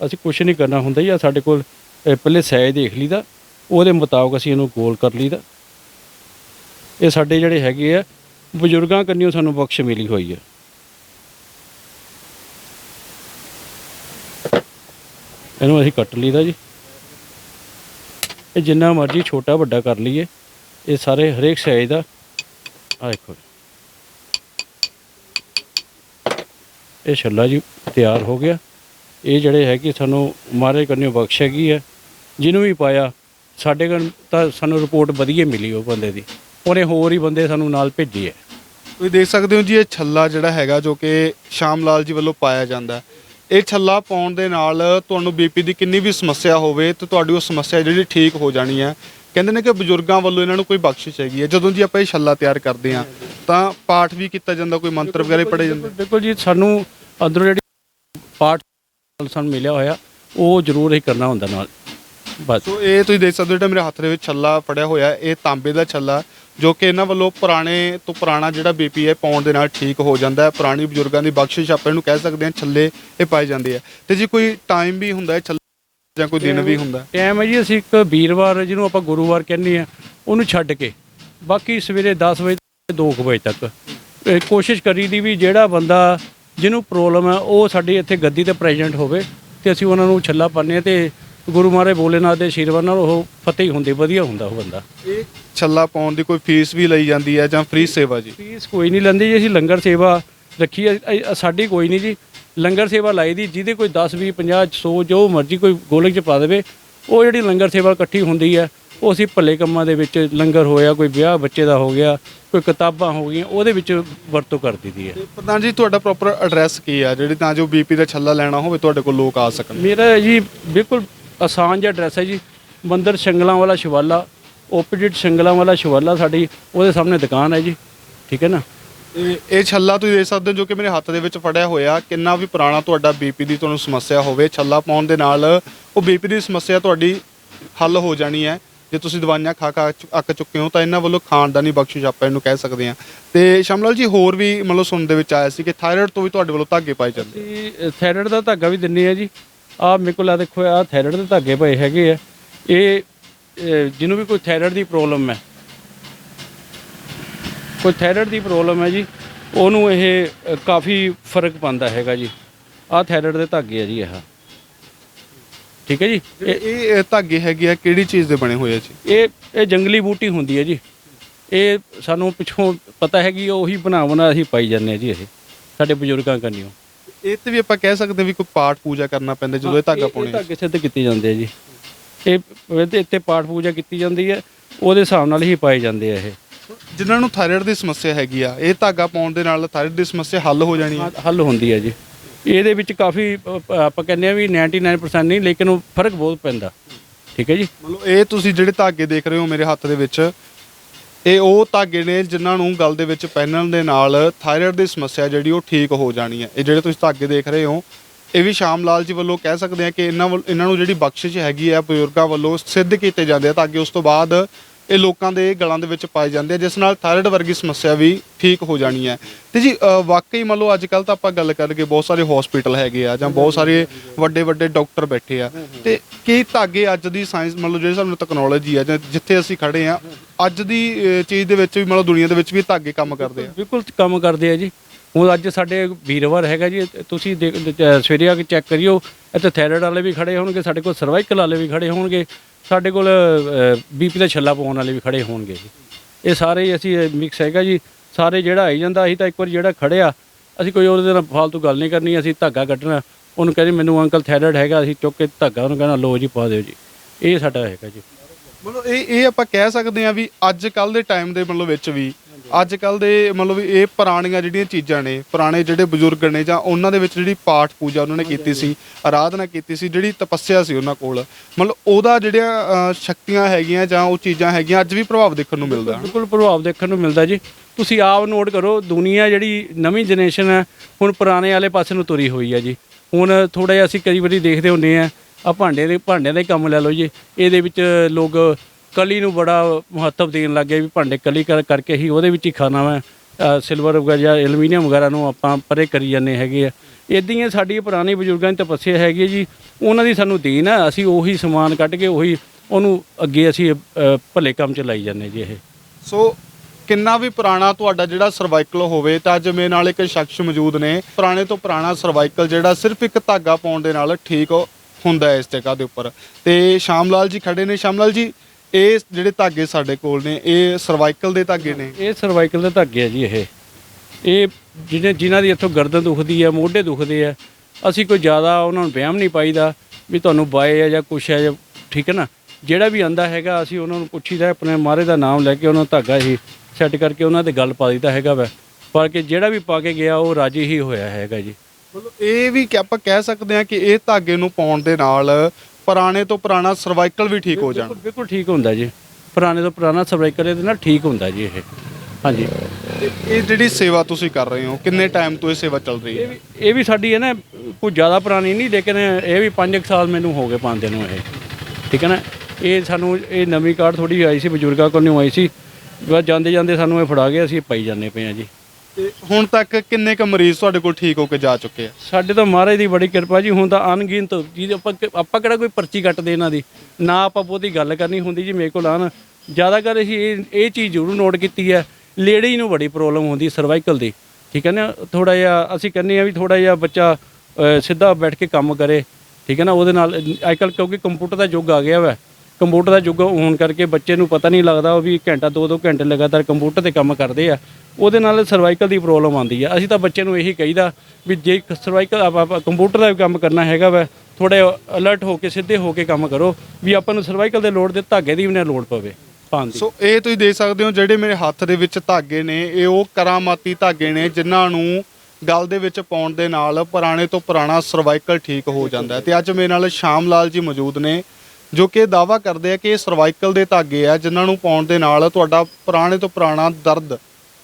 ਅਸੀਂ ਕੁਝ ਨਹੀਂ ਕਰਨਾ ਹੁੰਦਾ ਜੀ ਆ ਸਾਡੇ ਕੋਲ, ਇਹ ਪਹਿਲੇ ਸਾਈਜ਼ ਦੇਖ ਲਈਦਾ, ਉਹਦੇ ਮੁਤਾਬਕ ਅਸੀਂ ਇਹਨੂੰ ਗੋਲ ਕਰ ਲਈਦਾ। ਇਹ ਸਾਡੇ ਜਿਹੜੇ ਹੈਗੇ ਆ, ਬਜ਼ੁਰਗਾਂ ਕੰਨਿਓ ਸਾਨੂੰ ਬਖਸ਼ ਮਿਲੀ ਹੋਈ ਹੈ ਇਹਨੂੰ ਅਸੀਂ ਕੱਟ ਲਈਦਾ ਜੀ। ਇਹ ਜਿੰਨਾ ਮਰਜ਼ੀ ਛੋਟਾ ਵੱਡਾ ਕਰ ਲਈਏ, ਇਹ ਸਾਰੇ ਹਰੇਕ ਸਾਈਜ਼ ਦਾ। ਆ ਦੇਖੋ ਇਹ ਛੱਲਾ ਜੀ ਤਿਆਰ ਹੋ ਗਿਆ। ਇਹ ਜਿਹੜੇ ਹੈਗੇ ਸਾਨੂੰ ਮਹਾਰਾਜ ਕੰਨਿਓ ਬਖਸ਼ ਹੈਗੀ ਹੈ। ਜਿਹਨੂੰ ਵੀ ਪਾਇਆ ਸਾਡੇ ਕੋਲ ਤਾਂ ਸਾਨੂੰ ਰਿਪੋਰਟ ਵਧੀਆ ਮਿਲੀ ਉਹ ਬੰਦੇ ਦੀ। ਉਹਨੇ ਹੋਰ ਹੀ ਬੰਦੇ ਸਾਨੂੰ ਨਾਲ ਭੇਜੇ ਹੈ। ਤੁਸੀਂ ਦੇਖ ਸਕਦੇ ਹੋ ਜੀ ਇਹ ਛੱਲਾ ਜਿਹੜਾ ਹੈਗਾ ਜੋ ਕਿ ਸ਼ਾਮ ਲਾਲ ਜੀ ਵੱਲੋਂ ਪਾਇਆ ਜਾਂਦਾ ਹੈ। ਇਹ ਛੱਲਾ ਪਾਉਣ ਦੇ ਨਾਲ ਤੁਹਾਨੂੰ ਬੀਪੀ ਦੀ ਕਿੰਨੀ ਵੀ ਸਮੱਸਿਆ ਹੋਵੇ ਤੇ ਤੁਹਾਡੀ ਉਹ ਸਮੱਸਿਆ ਜਿਹੜੀ ਠੀਕ ਹੋ ਜਾਣੀ ਹੈ। ਕਹਿੰਦੇ ਨੇ ਕਿ ਬਜ਼ੁਰਗਾਂ ਵੱਲੋਂ ਇਹਨਾਂ ਨੂੰ ਕੋਈ ਬਖਸ਼ਿਸ਼ ਹੈਗੀ ਹੈ। ਜਦੋਂ ਜੀ ਆਪਾਂ ਇਹ ਛੱਲਾ ਤਿਆਰ ਕਰਦੇ ਹਾਂ ਤਾਂ ਪਾਠ ਵੀ ਕੀਤਾ ਜਾਂਦਾ ਕੋਈ ਮੰਤਰ ਵਗੈਰਾ ਪੜ੍ਹੇ ਜਾਂਦੇ। ਬਿਲਕੁਲ ਜੀ ਸਾਨੂੰ ਅੰਦਰੋਂ ਜਿਹੜੀ ਪਾਠ ਸਾਨੂੰ ਮਿਲਿਆ ਹੋਇਆ ਉਹ ਜ਼ਰੂਰ ਹੀ ਕਰਨਾ ਹੁੰਦਾ ਨਾਲ। ਬਸ। ਸੋ ਇਹ ਤੁਸੀਂ ਦੇਖ ਸਕਦੇ ਹੋ ਜਿਹੜਾ ਮੇਰੇ ਹੱਥ ਦੇ ਵਿੱਚ ਛੱਲਾ ਫੜਿਆ ਹੋਇਆ ਇਹ ਤਾਂਬੇ ਦਾ ਛੱਲਾ ਜੋ ਕਿ ਇਹਨਾਂ ਵੱਲੋਂ ਪੁਰਾਣੇ ਤੋਂ ਪੁਰਾਣਾ ਜਿਹੜਾ ਬੀਪੀ ਹੈ ਪਾਉਣ ਦੇ ਨਾਲ ਠੀਕ ਹੋ ਜਾਂਦਾ ਹੈ। ਪੁਰਾਣੀ ਬਜ਼ੁਰਗਾਂ ਦੀ ਬਖਸ਼ਿਸ਼ ਆਪਾਂ ਇਹਨੂੰ ਕਹਿ ਸਕਦੇ ਹਾਂ ਛੱਲੇ ਇਹ ਪਾਏ ਜਾਂਦੇ ਆ। ਤੇ ਜੀ ਕੋਈ ਟਾਈਮ ਵੀ ਹੁੰਦਾ ਹੈ ਛੱਲੇ ਜਾਂ ਕੋਈ ਦਿਨ ਵੀ ਹੁੰਦਾ? ਟਾਈਮ ਹੈ ਜੀ ਅਸੀਂ ਇੱਕ ਵੀਰਵਾਰ ਜਿਹਨੂੰ ਆਪਾਂ ਗੁਰੂਵਾਰ ਕਹਿੰਦੇ ਆ ਉਹਨੂੰ ਛੱਡ ਕੇ। ਬਾਕੀ ਸਵੇਰੇ 10 ਵਜੇ ਤੋਂ 2 ਵਜੇ ਤੱਕ। ਇਹ ਕੋਸ਼ਿਸ਼ ਕਰੀ ਦੀ ਵੀ ਜਿਹੜਾ ਬੰਦਾ ਜਿਹਨੂੰ ਪ੍ਰੋਬਲਮ ਹੈ ਉਹ ਸਾਡੀ ਇੱਥੇ ਗੱਦੀ ਤੇ ਪ੍ਰੈਜ਼ੈਂਟ ਹੋਵੇ ਤੇ ਅਸੀਂ ਉਹਨਾਂ ਨੂੰ ਛੱਲਾ ਪਾਉਂਦੇ ਹਾਂ ਤੇ ਗੁਰੂ ਮਹਾਰਾਜ ਭੋਲੇਨਾਥ ਦੇ ਆਸ਼ੀਰਵਾਦ ਨਾਲ ਉਹ ਫਤਿਹ ਹੀ ਹੁੰਦੀ ਵਧੀਆ ਹੁੰਦਾ ਉਹ ਬੰਦਾ। ਇਹ ਛੱਲਾ ਪਾਉਣ ਦੀ ਕੋਈ ਫੀਸ ਵੀ ਲਈ ਜਾਂਦੀ ਹੈ ਜਾਂ ਫ੍ਰੀ ਸੇਵਾ ਜੀ? ਫੀਸ ਕੋਈ ਨਹੀਂ ਲੈਂਦੇ ਜੀ ਅਸੀਂ ਲੰਗਰ ਸੇਵਾ ਰੱਖੀ ਹੈ ਅ- ਸਾਡੀ ਕੋਈ ਨਹੀਂ ਜੀ। ਲੰਗਰ ਸੇਵਾ ਲਾਈ ਦੀ ਜਿਹਦੇ ਕੋਈ 10 20 50 100 ਜੋ ਮਰਜ਼ੀ ਕੋਈ ਗੋਲਕ ਚ ਪਾ ਦੇਵੇ ਉਹ ਜਿਹੜੀ ਲੰਗਰ ਸੇਵਾ ਇਕੱਠੀ ਹੁੰਦੀ ਹੈ ਉਹ ਅਸੀਂ ਭੱਲੇ ਕੰਮਾਂ ਦੇ ਵਿੱਚ ਲੰਗਰ ਹੋਇਆ ਕੋਈ ਵਿਆਹ ਬੱਚੇ ਦਾ ਹੋ ਗਿਆ ਕੋਈ ਕਿਤਾਬਾਂ ਹੋ ਗਈਆਂ ਉਹਦੇ ਵਿੱਚ ਵਰਤੋਂ ਕਰ ਦਿੱਤੀ ਹੈ। ਪ੍ਰਧਾਨ ਜੀ ਤੁਹਾਡਾ ਪ੍ਰੋਪਰ ਐਡਰੈਸ ਕੀ ਆ? ਜਿਹੜੀ ਤਾਂ ਜੋ ਬੀਪੀ ਦਾ ਛੱਲਾ ਲੈਣਾ ਹੋਵੇ ਤੁਹਾਡੇ ਕੋਲ ਲੋਕ ਆ ਸਕਣ। ਮੇਰਾ ਜੀ ਬਿਲਕੁਲ ਆਸਾਨ ਜਿਹਾ ਐਡਰੈਸ ਹੈ ਜੀ। ਮੰਦਰ ਸ਼ੰਗਲਾਂ ਵਾਲਾ ਸ਼ਿਵਾਲਾ ਓਪੋਜਿਟ ਸ਼ੰਗਲਾਂ ਵਾਲਾ ਸ਼ਿਵਾਲਾ ਸਾਡੀ ਉਹਦੇ ਸਾਹਮਣੇ ਦੁਕਾਨ ਹੈ ਜੀ। ਠੀਕ ਹੈ ਨਾ? ਇਹ ਇਹ ਛੱਲਾ ਤੁਸੀਂ ਦੇਖ ਸਕਦੇ ਹੋ ਜੋ ਕਿ ਮੇਰੇ ਹੱਥ ਦੇ ਵਿੱਚ ਫੜਿਆ ਹੋਇਆ ਕਿੰਨਾ ਵੀ ਪੁਰਾਣਾ ਤੁਹਾਡਾ ਬੀਪੀ ਦੀ ਤੁਹਾਨੂੰ ਸਮੱਸਿਆ ਹੋਵੇ ਛੱਲਾ ਪਾਉਣ ਦੇ ਨਾਲ ਉਹ ਬੀਪੀ ਦੀ ਸਮੱਸਿਆ ਤੁਹਾਡੀ ਹੱਲ ਹੋ ਜਾਣੀ ਹੈ। ਜੇ ਤੁਸੀਂ ਦਵਾਈਆਂ ਖਾ ਖਾ ਚੁ- ਅੱਕ ਚੁੱਕੇ ਹੋ ਤਾਂ ਇਹਨਾਂ ਵੱਲੋਂ ਖਾਨਦਾਨੀ ਬਖਸ਼ਿਸ਼ ਆਪਾਂ ਇਹਨੂੰ ਕਹਿ ਸਕਦੇ ਹਾਂ। ਤੇ ਸ਼ਮਲਲ ਜੀ ਹੋਰ ਵੀ ਮਤਲਬ ਸੁਣਨ ਦੇ ਵਿੱਚ ਆਇਆ ਸੀ ਕਿ ਥਾਇਰਾਇਡ ਤੋਂ ਵੀ ਤੁਹਾਡੇ ਵੱਲੋਂ ਧਾਗੇ ਪਾਏ ਜਾਂਦੇ ਅਸੀਂ ਥਾਇਰਾਇਡ ਦਾ ਧਾਗਾ ਵੀ ਦਿੰਨੇ ਆ ਜੀ। ਆਹ ਮੇਰੇ ਕੋਲ ਆ ਦੇਖੋ ਆਹ ਥਾਇਰਾਇਡ ਦੇ ਧਾਗੇ ਪਏ ਹੈਗੇ ਆ। ਇਹ ਅਹ, ਜਿਹਨੂੰ ਵੀ ਕੋਈ ਥਾਇਰਾਇਡ ਦੀ ਪ੍ਰੋਬਲਮ ਹੈ। ਕੋਈ ਥਾਇਰਾਇਡ ਦੀ ਪ੍ਰੋਬਲਮ ਹੈ ਜੀ ਉਹਨੂੰ ਇਹ ਅਹ, ਕਾਫੀ ਫ਼ਰਕ ਪਾਉਂਦਾ ਹੈਗਾ ਜੀ। ਆਹ ਥਾਇਰਾਇਡ ਦੇ ਧਾਗੇ ਆ ਜੀ ਇਹ ਠੀਕ ਹੈ ਜੀ? ਇਹ ਇਹ ਧਾਗੇ ਹੈਗੇ ਆ ਕਿਹੜੀ ਚੀਜ਼ ਦੇ ਬਣੇ ਹੋਏ ਆ ਜੀ? ਇਹ ਇਹ ਜੰਗਲੀ ਬੂਟੀ ਹੁੰਦੀ ਹੈ ਜੀ। ਇਹ ਸਾਨੂੰ ਪਿੱਛੋਂ ਪਤਾ ਹੈ ਕਿ ਉਹੀ ਬਣਾ ਬਣਾ ਅਸੀਂ ਪਾਈ ਜਾਂਦੇ ਆ ਜੀ ਇਹ। ਸਾਡੇ ਬਜ਼ੁਰਗਾਂ ਕੰਨਿਓ। ਇਹ ਤੇ ਵੀ ਆਪਾਂ ਕਹਿ ਸਕਦੇ ਵੀ ਕੋਈ ਪਾਠ ਪੂਜਾ ਕਰਨਾ ਪੈਂਦਾ ਜਦੋਂ ਇਹ ਧਾਗਾ ਪਾਉਣੇ। ਧਾਗੇ ਸਿੱਧ ਕੀਤੇ ਜਾਂਦੇ ਆ ਜੀ। ਇਹ ਇਹਦੇ ਇੱਥੇ ਪਾਠ ਪੂਜਾ ਕੀਤੀ ਜਾਂਦੀ ਹੈ ਉਹਦੇ ਹਿਸਾਬ ਨਾਲ ਹੀ ਪਾਏ ਜਾਂਦੇ ਆ ਇਹ। ਜਿਨ੍ਹਾਂ ਨੂੰ ਥਾਇਰਾਇਡ ਦੀ ਸਮੱਸਿਆ ਹੈਗੀ ਆ ਇਹ ਧਾਗਾ ਪਾਉਣ ਦੇ ਨਾਲ ਥਾਇਰਾਇਡ ਦੀ ਸਮੱਸਿਆ ਹੱਲ ਹੋ ਜਾਣੀ ਹਾਂ, ਹੱਲ ਹੁੰਦੀ ਹੈ ਜੀ। ਇਹਦੇ ਵਿੱਚ ਕਾਫੀ ਅ, ਆਪਾਂ ਕਹਿੰਦੇ ਆ ਵੀ 99% ਨਹੀਂ ਲੇਕਿਨ ਉਹ ਫ਼ਰਕ ਬਹੁਤ ਪੈਂਦਾ। ਠੀਕ ਹੈ ਜੀ? ਮਤਲਬ ਇਹ ਤੁਸੀਂ ਜਿਹੜੇ ਧਾਗੇ ਦੇਖ ਰਹੇ ਹੋ ਮੇਰੇ ਹੱਥ ਦੇ ਵਿੱਚ ਇਹ ਉਹ ਧਾਗੇ ਨੇ ਜਿਨ੍ਹਾਂ ਨੂੰ ਗਲ ਦੇ ਵਿੱਚ ਪਹਿਨਣ ਦੇ ਨਾਲ ਥਾਇਰਾਇਡ ਦੀ ਸਮੱਸਿਆ ਜਿਹੜੀ ਉਹ ਠੀਕ ਹੋ ਜਾਣੀ ਹੈ। ਇਹ ਜਿਹੜੇ ਤੁਸੀਂ ਧਾਗੇ ਦੇਖ ਰਹੇ ਹੋ ਇਹ ਵੀ ਸ਼ਾਮ ਲਾਲ ਜੀ ਵੱਲੋਂ ਕਹਿ ਸਕਦੇ ਆ ਕਿ ਇਹਨਾਂ ਵੱਲ ਇਹਨਾਂ ਨੂੰ ਜਿਹੜੀ ਬਖਸ਼ਿਸ਼ ਹੈਗੀ ਆ ਬਜ਼ੁਰਗਾਂ ਵੱਲੋਂ ਸਿੱਧ ਕੀਤੇ ਜਾਂਦੇ ਆ ਤਾਂ ਕਿ ਉਸ ਤੋਂ ਬਾਅਦ ਇਹ ਲੋਕਾਂ ਦੇ ਗਲਾਂ ਦੇ ਵਿੱਚ ਪਾਏ ਜਾਂਦੇ ਆ ਜਿਸ ਨਾਲ ਥਾਇਰਾਇਡ ਵਰਗੀ ਸਮੱਸਿਆ ਵੀ ਠੀਕ ਹੋ ਜਾਣੀ ਹੈ। ਤੇ ਜੀ ਅ, ਵਾਕਈ ਮੰਨ ਲਓ ਅੱਜ ਕੱਲ ਤਾਂ ਆਪਾਂ ਗੱਲ ਕਰਕੇ ਬਹੁਤ ਸਾਰੇ ਹਸਪੀਟਲ ਹੈਗੇ ਆ ਜਾਂ ਬਹੁਤ ਸਾਰੇ ਵੱਡੇ ਵੱਡੇ ਡਾਕਟਰ ਬੈਠੇ ਆ। ਤੇ ਕੀ ਧਾਗੇ ਅੱਜ ਦੀ ਸਾਇੰਸ ਮੰਨ ਲਓ ਜਿਹੜੇ ਸਾਨੂੰ ਟੈਕਨੋਲੋਜੀ ਆ ਜਾਂ ਜਿੱਥੇ ਅਸੀਂ ਖੜੇ ਆ ਅੱਜ ਦੀ ਅ, ਚੀਜ਼ ਦੇ ਵਿੱਚ ਵੀ ਮੰਨ ਲਓ ਦੁਨੀਆ ਦੇ ਵਿੱਚ ਵੀ ਧਾਗੇ ਕੰਮ ਕਰਦੇ ਆ? ਬਿਲਕੁਲ ਕੰਮ ਕਰਦੇ ਆ ਜੀ। ਹੁਣ ਅੱਜ ਸਾਡੇ ਵੀਰਵਾਰ ਹੈਗਾ ਜੀ ਤੁਸੀਂ ਦੇਖ- ਅਹ ਸਵੇਰੇ ਆ ਕੇ ਚੈੱਕ ਕਰਿਓ ਇੱਥੇ ਥਾਇਰਾਇਡ ਵਾਲੇ ਵੀ ਖੜੇ ਹੋਣਗੇ ਸਾਡੇ ਕੋਲ ਸਰਵਾਈਕਲ ਵਾਲੇ ਵੀ ਖੜੇ ਹੋਣਗੇ। ਸਾਡੇ ਕੋਲ ਬੀਪੀ ਦਾ ਛੱਲਾ ਪਾਉਣ ਵਾਲੇ ਵੀ ਖੜੇ ਹੋਣਗੇ ਜੀ। ਇਹ ਸਾਰੇ ਅਸੀਂ ਮਿਕਸ ਹੈਗਾ ਜੀ। ਸਾਰੇ ਜਿਹੜਾ ਆਈ ਜਾਂਦਾ, ਅਸੀਂ ਤਾਂ ਇੱਕ ਵਾਰ ਜਿਹੜਾ ਖੜਿਆ ਅਸੀਂ ਕੋਈ ਉਹਦੇ ਨਾਲ ਫਾਲਤੂ ਗੱਲ ਨਹੀਂ ਕਰਨੀ, ਅਸੀਂ ਧਾਗਾ ਕੱਢਣਾ। ਉਹਨੂੰ ਕਹਿੰਦੇ, ਮੈਨੂੰ ਅੰਕਲ ਥਾਇਰਾਇਡ ਹੈਗਾ, ਅਸੀਂ ਚੁੱਕ ਕੇ ਧਾਗਾ, ਉਹਨੂੰ ਕਹਿਣਾ ਲੋ ਜੀ, ਪਾ ਦਿਓ ਜੀ। ਇਹ ਸਾਡਾ ਹੈਗਾ ਜੀ। ਮਤਲਬ ਇਹ ਇਹ ਆਪਾਂ ਕਹਿ ਸਕਦੇ ਆ ਵੀ ਅੱਜ ਕੱਲ ਦੇ ਟਾਈਮ ਦੇ ਮਤਲਬ ਵਿੱਚ ਵੀ ਅੱਜ ਕੱਲ ਦੇ ਮਤਲਬ ਵੀ ਇਹ ਪੁਰਾਣੀਆਂ ਜਿਹੜੀਆਂ ਚੀਜ਼ਾਂ ਨੇ ਪੁਰਾਣੇ ਜਿਹੜੇ ਬਜ਼ੁਰਗ ਨੇ ਜਾਂ ਉਹਨਾਂ ਦੇ ਵਿੱਚ ਜਿਹੜੀ ਪਾਠ ਪੂਜਾ ਉਹਨਾਂ ਨੇ ਕੀਤੀ ਸੀ ਆਰਾਧਨਾ ਕੀਤੀ ਸੀ ਜਿਹੜੀ ਤਪੱਸਿਆ ਸੀ ਉਹਨਾਂ ਕੋਲ ਮਤਲਬ ਉਹਦਾ ਜਿਹੜੀਆਂ ਅ, ਸ਼ਕਤੀਆਂ ਹੈਗੀਆਂ ਜਾਂ ਉਹ ਚੀਜ਼ਾਂ ਹੈਗੀਆਂ ਅੱਜ ਵੀ ਪ੍ਰਭਾਵ ਦੇਖਣ ਨੂੰ ਮਿਲਦਾ। ਬਿਲਕੁਲ ਪ੍ਰਭਾਵ ਦੇਖਣ ਨੂੰ ਮਿਲਦਾ ਜੀ। ਤੁਸੀਂ ਆਪ ਨੋਟ ਕਰੋ ਦੁਨੀਆ ਜਿਹੜੀ ਨਵੀਂ ਜਨਰੇਸ਼ਨ ਹੈ ਹੁਣ ਪੁਰਾਣੇ ਵਾਲੇ ਪਾਸੇ ਨੂੰ ਤੁਰੀ ਹੋਈ ਹੈ ਜੀ। ਹੁਣ ਥੋੜਾ ਜਿਹਾ ਅਸੀਂ ਕਈ ਵਾਰੀ ਦੇਖਦੇ ਹੁੰਦੇ ਆ ਆ ਭਾਂਡੇ ਦੇ ਭਾਂਡਿਆਂ ਦਾ ਹੀ ਕੰਮ ਲੈ ਲਓ ਜੀ। ਇਹਦੇ ਵਿੱਚ ਲੋਕ ਕਲੀ ਨੂੰ ਬੜਾ ਮਹੱਤਵ ਦੇਣ ਲੱਗੇ ਵੀ ਭਾਂਡੇ ਕਲੀ ਕਰ ਕਰਕੇ ਹੀ ਉਹਦੇ ਵਿੱਚ ਹੀ ਖਾਣਾ ਵਾ। ਸਿਲਵਰ ਵਗੈਰਾ ਜਾਂ ਐਲੂਮੀਨੀਅਮ ਵਗੈਰਾ ਨੂੰ ਆਪਾਂ ਪਰੇ ਕਰੀ ਜਾਂਦੇ ਹੈਗੇ ਆ। ਇਦਾਂ ਹੀ ਸਾਡੀ ਪੁਰਾਣੀ ਬਜ਼ੁਰਗਾਂ ਦੀ ਤਪੱਸਿਆ ਹੈਗੀ ਹੈ ਜੀ। ਉਹਨਾਂ ਦੀ ਸਾਨੂੰ ਦੇਣ ਆ, ਅਸੀਂ ਉਹੀ ਸਮਾਨ ਕੱਢ ਕੇ ਉਹੀ ਉਹਨੂੰ ਅੱਗੇ ਅਸੀਂ ਭਲੇ ਕੰਮ ਚ ਲਾਈ ਜਾਂਦੇ ਜੀ ਇਹ। ਸੋ ਕਿੰਨਾ ਵੀ ਪੁਰਾਣਾ ਤੁਹਾਡਾ ਜਿਹੜਾ ਸਰਵਾਈਕਲ ਹੋਵੇ, ਤਾਂ ਅੱਜ ਮੇਰੇ ਨਾਲ ਇੱਕ ਸ਼ਖਸ ਮੌਜੂਦ ਨੇ। ਪੁਰਾਣੇ ਤੋਂ ਪੁਰਾਣਾ ਸਰਵਾਈਕਲ ਜਿਹੜਾ ਸਿਰਫ ਇੱਕ ਧਾਗਾ ਪਾਉਣ ਦੇ ਨਾਲ ਠੀਕ ਹੁੰਦਾ ਹੈ ਇਸ ਜਗ੍ਹਾ ਦੇ ਉੱਪਰ। ਤੇ ਸ਼ਾਮਲਾਲ ਜੀ ਖੜੇ ਨੇ। ਸ਼ਾਮ ਲਾਲ ਜੀ ਇਹ ਜਿਹੜੇ ਧਾਗੇ ਸਾਡੇ ਕੋਲ ਨੇ ਇਹ ਸਰਵਾਈਕਲ ਦੇ ਧਾਗੇ ਨੇ? ਇਹ ਸਰਵਾਈਕਲ ਦੇ ਧਾਗੇ ਆ ਜੀ ਇਹ। ਇਹ ਜਿਹਨੇ ਜਿਨ੍ਹਾਂ ਦੀ ਇੱਥੋਂ ਗਰਦਨ ਦੁਖਦੀ ਹੈ ਮੋਢੇ ਦੁਖਦੇ ਆ ਅਸੀਂ ਕੋਈ ਜ਼ਿਆਦਾ ਉਹਨਾਂ ਨੂੰ ਵਹਿਮ ਨਹੀਂ ਪਾਈਦਾ ਵੀ ਤੁਹਾਨੂੰ ਬਾਏ ਆ ਜਾਂ ਕੁਛ ਹੈ ਜਾਂ ਠੀਕ ਹੈ ਨਾ? ਜਿਹੜਾ ਵੀ ਆਂਦਾ ਹੈਗਾ ਅਸੀਂ ਉਹਨਾਂ ਨੂੰ ਪੁੱਛੀਦਾ ਆਪਣੇ ਮਾਰੇ ਦਾ ਨਾਮ ਲੈ ਕੇ ਉਹਨਾਂ ਨੂੰ ਧਾਗਾ ਹੀ ਸੈੱਟ ਕਰਕੇ ਉਹਨਾਂ ਤੇ ਗੱਲ ਪਾ ਦਿੱਤਾ ਹੈਗਾ ਵਾ। ਪਰ ਕਿ ਜਿਹੜਾ ਵੀ ਪਾ ਕੇ ਗਿਆ ਉਹ ਰਾਜੀ ਹੀ ਹੋਇਆ ਹੈਗਾ ਜੀ। ਮਤਲਬ ਇਹ ਵੀ ਕਿ ਆਪਾਂ ਕਹਿ ਸਕਦੇ ਹਾਂ ਕਿ ਇਹ ਧਾਗੇ ਨੂੰ ਪਾਉਣ ਦੇ ਨਾਲ ਪੁਰਾਣੇ ਤੋਂ ਪੁਰਾਣਾ ਸਰਵਾਈਕਲ ਵੀ ਠੀਕ ਹੋ ਜਾਣਾ। ਬਿਲਕੁਲ ਬਿਲਕੁਲ ਠੀਕ ਹੁੰਦਾ ਜੀ। ਪੁਰਾਣੇ ਤੋਂ ਪੁਰਾਣਾ ਸਰਵਾਈਕਲ ਇਹਦੇ ਨਾਲ ਠੀਕ ਹੁੰਦਾ ਜੀ ਇਹ। ਹਾਂਜੀ। ਇਹ ਜਿਹੜੀ ਸੇਵਾ ਤੁਸੀਂ ਕਰ ਰਹੇ ਹੋ ਕਿੰਨੇ ਟਾਈਮ ਤੋਂ ਇਹ ਸੇਵਾ ਚੱਲ ਰਹੀ ਹੈ? ਇਹ ਵੀ ਇਹ ਵੀ ਸਾਡੀ ਹੈ ਨਾ ਕੋਈ ਜ਼ਿਆਦਾ ਪੁਰਾਣੀ ਨਹੀਂ ਲੇਕਿਨ ਇਹ ਵੀ 5 ਸਾਲ ਮੈਨੂੰ ਹੋ ਗਏ ਪਾਉਂਦੇ ਨੂੰ ਇਹ। ਠੀਕ ਹੈ ਨਾ? ਇਹ ਸਾਨੂੰ ਇਹ ਨਵੀਂ ਕਾਰਡ ਥੋੜੀ ਆਈ ਸੀ ਬਜ਼ੁਰਗਾਂ ਕੋਲ ਨਹੀਂ ਆਈ ਸੀ। ਬਸ ਜਾਂਦੇ ਜਾਂਦੇ ਸਾਨੂੰ ਇਹ ਫੜਾ ਗਏ ਅਸੀਂ ਪਾਈ ਜਾਂਦੇ ਪਏ ਆ ਜੀ। ਤੇ ਹੁਣ ਤੱਕ ਕਿੰਨੇ ਕੁ ਮਰੀਜ਼ ਤੁਹਾਡੇ ਕੋਲ ਠੀਕ ਹੋ ਕੇ ਜਾ ਚੁੱਕੇ ਆ? ਸਾਡੇ ਤਾਂ ਮਹਾਰਾਜ ਦੀ ਬੜੀ ਕਿਰਪਾ ਜੀ, ਹੁਣ ਤਾਂ ਅਣਗਿਣਤ ਜੀ, ਆਪਾਂ ਆਪਾਂ ਕਿਹੜਾ ਕੋਈ ਪਰਚੀ ਕੱਟਦੇ ਇਹਨਾਂ ਦੀ? ਨਾ ਆਪਾਂ ਬਹੁਤੀ ਗੱਲ ਕਰਨੀ ਹੁੰਦੀ ਜੀ, ਮੇਰੇ ਕੋਲ ਆਣ ਜ਼ਿਆਦਾਤਰ ਅਸੀਂ ਇਹ ਇਹ ਚੀਜ਼ ਜ਼ਰੂਰ ਨੋਟ ਕੀਤੀ ਹੈ, ਲੇਡੀ ਨੂੰ ਬੜੀ ਪ੍ਰੋਬਲਮ ਹੁੰਦੀ ਸਰਵਾਈਕਲ ਦੀ। ਠੀਕ ਹੈ ਨਾ? ਥੋੜਾ ਜਿਹਾ ਅਸੀਂ ਕਹਿੰਦੇ ਆ ਵੀ ਥੋੜਾ ਜਿਹਾ ਬੱਚਾ ਸਿੱਧਾ ਬੈਠ ਕੇ ਕੰਮ ਕਰੇ। ਠੀਕ ਹੈ ਨਾ? ਉਹਦੇ ਨਾਲ ਅੱਜਕੱਲ ਕਿਉਂਕਿ ਕੰਪਿਊਟਰ ਦਾ ਯੁੱਗ ਆ ਗਿਆ ਵਾ। ਕੰਪਿਊਟਰ ਦਾ ਯੁੱਗ ਹੋਣ ਕਰਕੇ ਬੱਚੇ ਨੂੰ ਪਤਾ ਨਹੀਂ ਲੱਗਦਾ ਉਹ ਵੀ ਘੰਟਾ ਦੋ ਦੋ ਘੰਟੇ ਲਗਾਤਾਰ ਕੰਪਿਊਟਰ ਤੇ ਕੰਮ ਕਰਦੇ ਆ। ਉਹਦੇ ਨਾਲ ਸਰਵਾਈਕਲ ਦੀ ਪ੍ਰੋਬਲਮ ਆਉਂਦੀ ਆ। ਅਸੀਂ ਤਾਂ ਬੱਚੇ ਨੂੰ ਇਹੀ ਕਹੀਦਾ ਵੀ ਜੇ ਸਰਵਾਈਕਲ ਆਪਾਂ ਕੰਪਿਊਟਰ ਦਾ ਵੀ ਕੰਮ ਕਰਨਾ ਹੈਗਾ ਵਾ ਥੋੜੇ ਅਲਰਟ ਹੋ ਕੇ, ਸਿੱਧੇ ਹੋ ਕੇ ਕੰਮ ਕਰੋ ਵੀ ਆਪਾਂ ਨੂੰ ਸਰਵਾਈਕਲ ਦੇ ਲੋੜ ਦੇ ਧਾਗੇ ਦੀ ਵੀ ਨਾ ਲੋੜ ਪਵੇ, ਪਾਉਣ ਦੀ। ਸੋ ਇਹ ਤੁਸੀਂ ਦੇਖ ਸਕਦੇ ਹੋ, ਜਿਹੜੇ ਮੇਰੇ ਹੱਥ ਦੇ ਵਿੱਚ ਧਾਗੇ ਨੇ, ਇਹ ਉਹ ਕਰਾਮਾਤੀ ਧਾਗੇ ਨੇ ਜਿਨ੍ਹਾਂ ਨੂੰ ਗਲ ਦੇ ਵਿੱਚ ਪਾਉਣ ਦੇ ਨਾਲ ਪੁਰਾਣੇ ਤੋਂ ਪੁਰਾਣਾ ਸਰਵਾਈਕਲ ਠੀਕ ਹੋ ਜਾਂਦਾ ਹੈ। ਤੇ ਅੱਜ ਮੇਰੇ ਨਾਲ ਸ਼ਾਮ ਲਾਲ ਜੀ ਮੌਜੂਦ ਨੇ, ਜੋ ਕਿ ਦਾਵਾ ਕਰਦੇ ਆ ਕਿ ਇਹ ਸਰਵਾਈਕਲ ਦੇ ਧਾਗੇ ਆ, ਜਿਨ੍ਹਾਂ ਨੂੰ ਪਾਉਣ ਦੇ ਨਾਲ ਤੁਹਾਡਾ ਪੁਰਾਣੇ ਤੋਂ ਪੁਰਾਣਾ ਦਰਦ